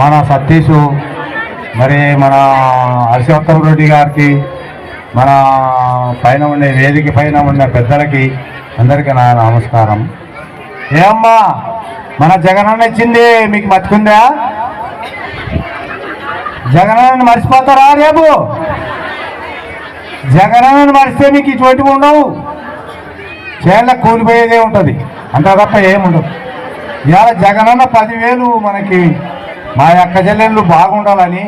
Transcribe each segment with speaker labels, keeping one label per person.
Speaker 1: మన సతీషు మరి మన హర్షవర్ధన్ రెడ్డి గారికి మన పైన ఉండే వేదిక పైన ఉన్న పెద్దలకి అందరికీ నా నమస్కారం. ఏమ్మా మన జగనన్న ఇచ్చింది మీకు మర్చుకుందా జగనన్న మర్చిపోతారా రేపు? జగనన్నని మరిస్తే మీకు ఇటువంటివి ఉండవు. చేళ్ళ కూలిపోయేదే ఉంటుంది. అంత తప్ప ఏముండదు. ఇవాళ జగనన్న పదివేలు మనకి మా యొక్క చెల్లెళ్ళు బాగుండాలని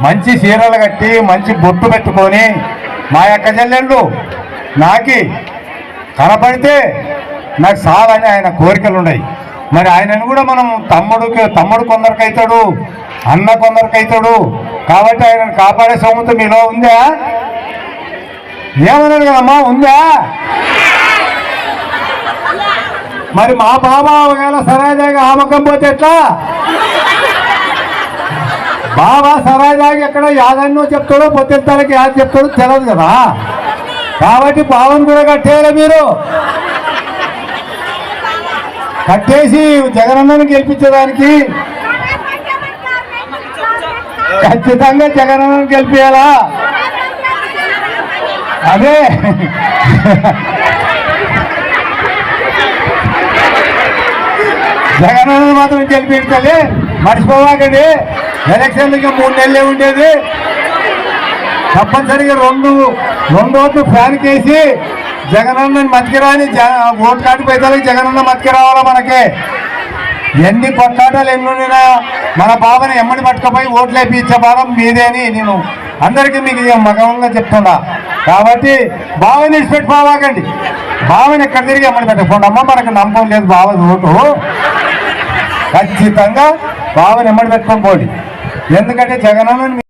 Speaker 1: మంచి చీరలు కట్టి మంచి బొట్టు పెట్టుకొని మా యొక్క చెల్లెళ్ళు నాకి కనపడితే నాకు చాలని ఆయన కోరికలు ఉన్నాయి మరి ఆయనను కూడా మనం తమ్ముడికి తమ్ముడు కొందరికి అవుతాడు అన్న కొందరికి అవుతాడు కాబట్టి ఆయనను కాపాడే సొమ్ముతో మీలో ఉందా? ఏమన్నాడు కదమ్మా ఉందా? మరి మా బాబా ఒకవేళ సరాజాగా ఆమకం పోతే ఎట్లా? బాబా సరాజాగా ఎక్కడ యాదన్నో చెప్తాడో పొత్తెత్తాలకి యాద చెప్తాడో తెలియదు కదా? కాబట్టి బావను కూడా కట్టేయాలి మీరు? కట్టేసి జగనన్నను గెలిపించడానికి ఖచ్చితంగా జగనన్నను గెలిపించాలా అదే. జగనన్నను మాత్రం గెలిపించాలి మర్చిపోవాకండి. ఎలక్షన్లకి మూడు నెలలే ఉండేది. తప్పనిసరిగా రెండు రెండు ఓట్లు ఫ్యాన్ కేసి జగనన్నని మతికిరాని జ ఓటు కాటి పెద్దలకి జగనన్న మతికి రావాలా మనకి? ఎన్ని కొట్లాటాలు ఎన్నున్నా మన బాబని ఎమ్మడి పట్టుకపోయి ఓట్లు వేయించే బాధం మీదే అని నేను అందరికీ మీకు మగవంగా చెప్తున్నా. కాబట్టి బావని విడిచిపెట్టి పోవాకండి. బావని ఎక్కడ తిరిగి ఎమ్మడి పెట్టకపోండి అమ్మ మనకు నమ్మకం లేదు బావ ఓటు. ఖచ్చితంగా బావని ఎమ్మడి పెట్టుకొని పోండి. ఎందుకంటే జగనన్నని